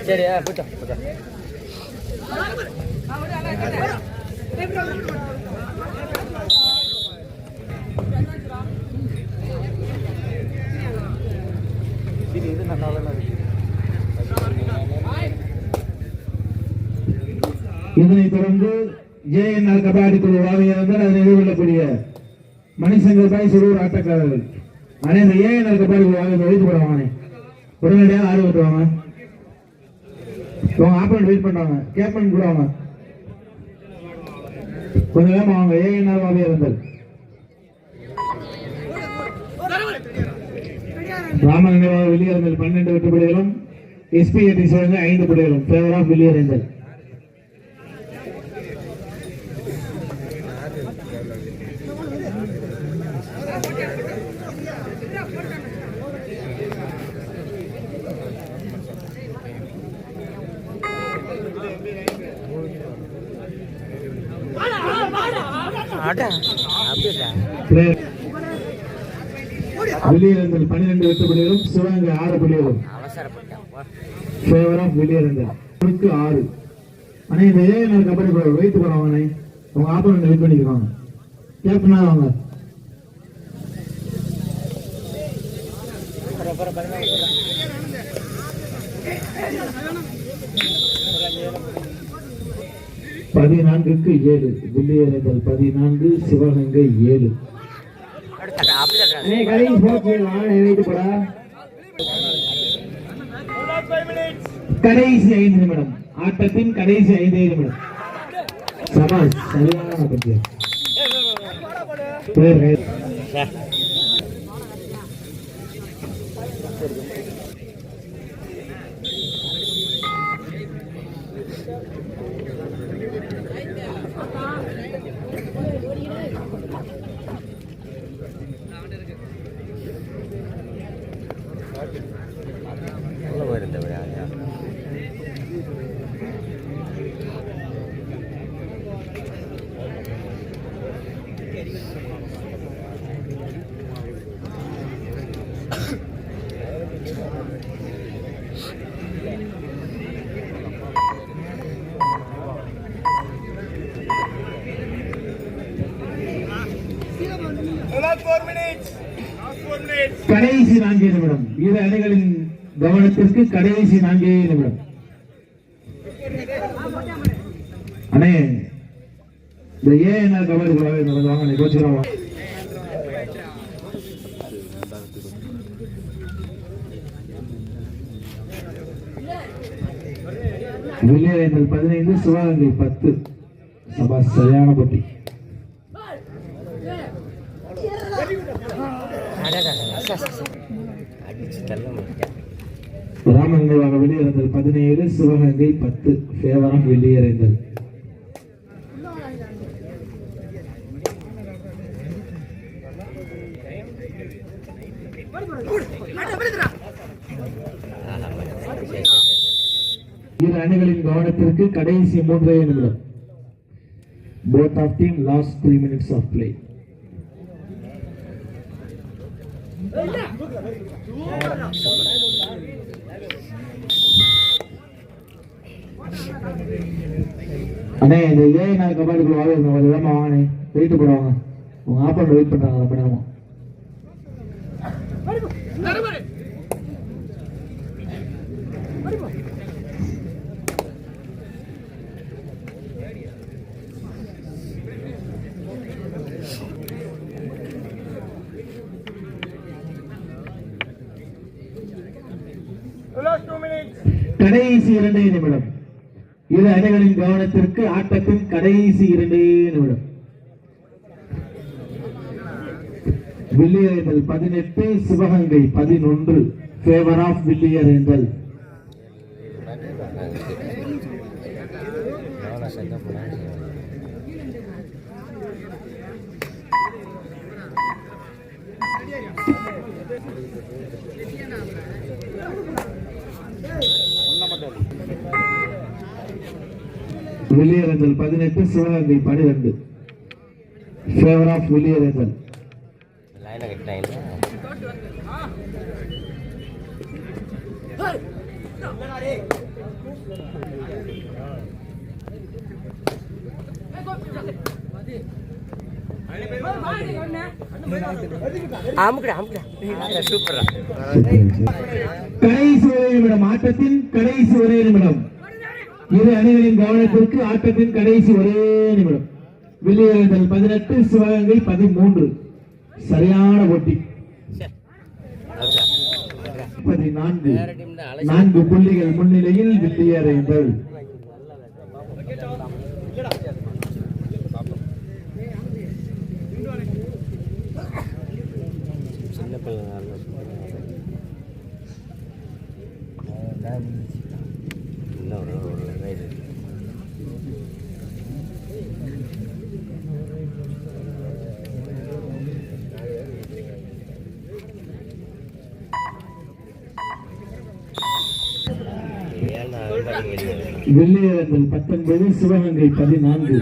சரி இதனை போயிட்டோம் போயிட்டோம் இது நல்லா தான் தொடர்ந்து ஜேஎன்ஆர் கபாடி குழு வாவியிருந்தால் அதை எதிர்கொள்ளக்கூடிய மணிசங்கர் பாய் சிறுவர் ஆட்டக்காரர்கள். அனைத்து ஏஎன்ஆர் கபாடி குழு வாவி வைத்து போடுவாங்க உடனடியாக ஆடு இவங்க உங்க வெயிட் பண்றாங்க. கேப்டன் கூட அவங்க கொஞ்ச நேரம் அவங்க ஏஎன்ஆர் வாவியா இருந்தால் ராம நினைவாக வெளியேறந்தல் பன்னெண்டு வெட்டு புள்ளிகளும் எஸ்பி எட்டி சிவங்க ஐந்து புள்ளிகளும் ஃபேவர் ஆஃப் வெளியேறந்தல் வெளியேறந்தல் பன்னிரெண்டு வெட்டு புள்ளிகளும் சிவகங்கை ஆறு புள்ளிகளும் அவசரப்பட்டேன். வா. ஃபேவர் ஆஃப் வெளியேறந்தல் அவருக்கு ஆறு. அண்ணே இந்த ஏஎன்ஆர் கபடி போய் வெயிட் போடுவாங்க அண்ணே. உங்க ஆப்போனண்ட் வெயிட் பண்ணிக்கிறாங்க கேப்டனா வாங்க அப்புறம் அப்புறம் பதினாறு பதினான்குக்கு ஏழு வெளியேறுதல் பதினான்கு சிவகங்கை ஏழு கடைசி ஐந்து நிமிடம் ஆட்டத்தின் கடைசி ஐந்து நிமிடம் சபாஷ் சரியான கடைசி நான்கே நிமிடம். இரு அணிகளின் கவனத்திற்கு கடைசி நான்கே நிமிடம். அண்ணே இந்த ஏஎன்ஆர் கபடி குழாவை நடந்தாங்க நீ கோச்சுக்கிறோம் வில்லியரேந்தல் பதினைந்து சிவகங்கை பத்து. சபா சரியான போட்டி. கிராமங்களாக ராமங்களாக வெளியேறுதல் பதினேழு சிவகங்கை பத்து. ஃபேவரம் வெளியேறுதல் இரு அணிகளின் கவனத்திற்கு கடைசி மூன்றே நிமிடம். Both of team last three minutes of play அண்ணே இந்த ஏஐ நான் குழு வாங்க கொஞ்சம் வேகமா வாங்கண்ணே வெயிட் போடுவாங்க. உங்க ஆப்பாண்ட வெயிட் பண்ணுறாங்க ரொம்ப கடைசி இரண்டே நிமிடம். இரு அணிகளின் கவனத்திற்கு ஆட்டத்தின் கடைசி இரண்டே நிமிடம். வில்லியறைதல் பதினெட்டு சிவகங்கை பதினொன்று. ஃபேவர் ஆஃப் வில்லியறைதல் Thank you. வில்லியறைதல் பதினெட்டு சிவகங்கை பனிரெண்டு ஃபேவர் ஆஃப் லைனை கட்டினாங்க அமுக்குடா அமுக்குடா சூப்பரா கடைசி ஒரே நிமிடம் ஆட்டத்தின் கடைசி ஒரே நிமிடம். இரு அணிகளின் கவனத்திற்கு ஆட்டத்தின் கடைசி ஒரே நிமிடம். வில்லியர்கள் பதினெட்டு சிவகங்கை பதிமூன்று. சரியான போட்டி. பதினான்கு. நான்கு புள்ளிகள் முன்னிலையில் வில்லியறைகள் வில்லியர்கள் பத்தொன்பது சிவகங்கை பதினான்கு.